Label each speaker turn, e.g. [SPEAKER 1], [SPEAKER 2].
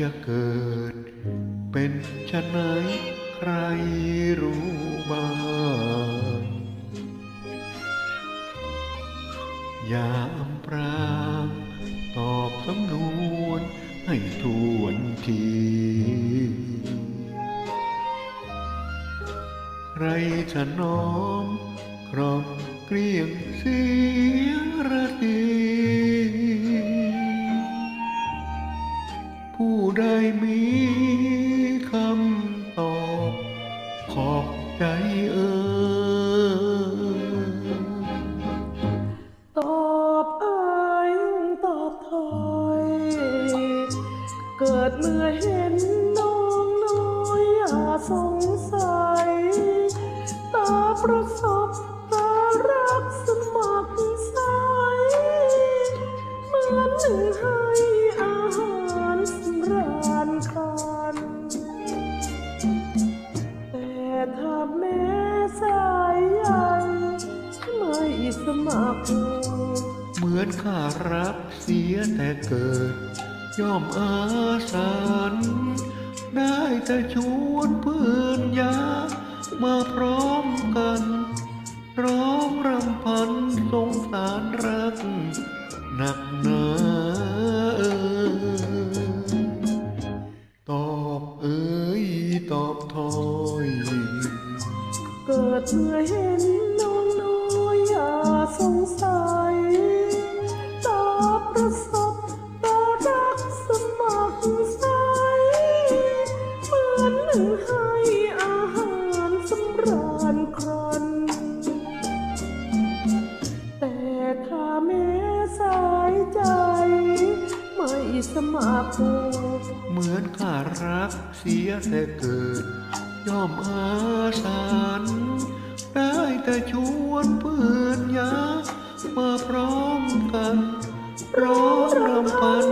[SPEAKER 1] จะเกิด เป็นชะไหนใครรู้บ้างอย่าอำพรางตอบสำนวนให้ทวนที ใครจะน้อมกรอบเกลี้ยงเสียระดี เกิ
[SPEAKER 2] ดเมื่อเห็นน้องน้อยอย่าสงสัย ตาประสบตารักสมัครใสเหมือนหนึ่งให้อาหารสำราญคัน แต่ถ้าแม่สายใหญ่ไม่สมัคร
[SPEAKER 1] เหมือนข้ารักเสียแต่เกิด ย่อมอาสานได้แต่ชวนเพื่อนยา มาพร้อมกันร้องรำพันสงสารรัก หนักหนาเอ่ยตอบเอ้ยตอบถอย
[SPEAKER 2] เกิดเมื่อเห็นน้องน้อยอย่าสงสัยต ให้อาหารสำราญครัน แต่ถ้าแม่สายใจ ไม่สมัคร
[SPEAKER 1] เหมือนข้ารักเสียแต่เกิด ย่อมอาสานได้แต่ชวนเพื่อนยามาพร้อมกันร้องรำพัน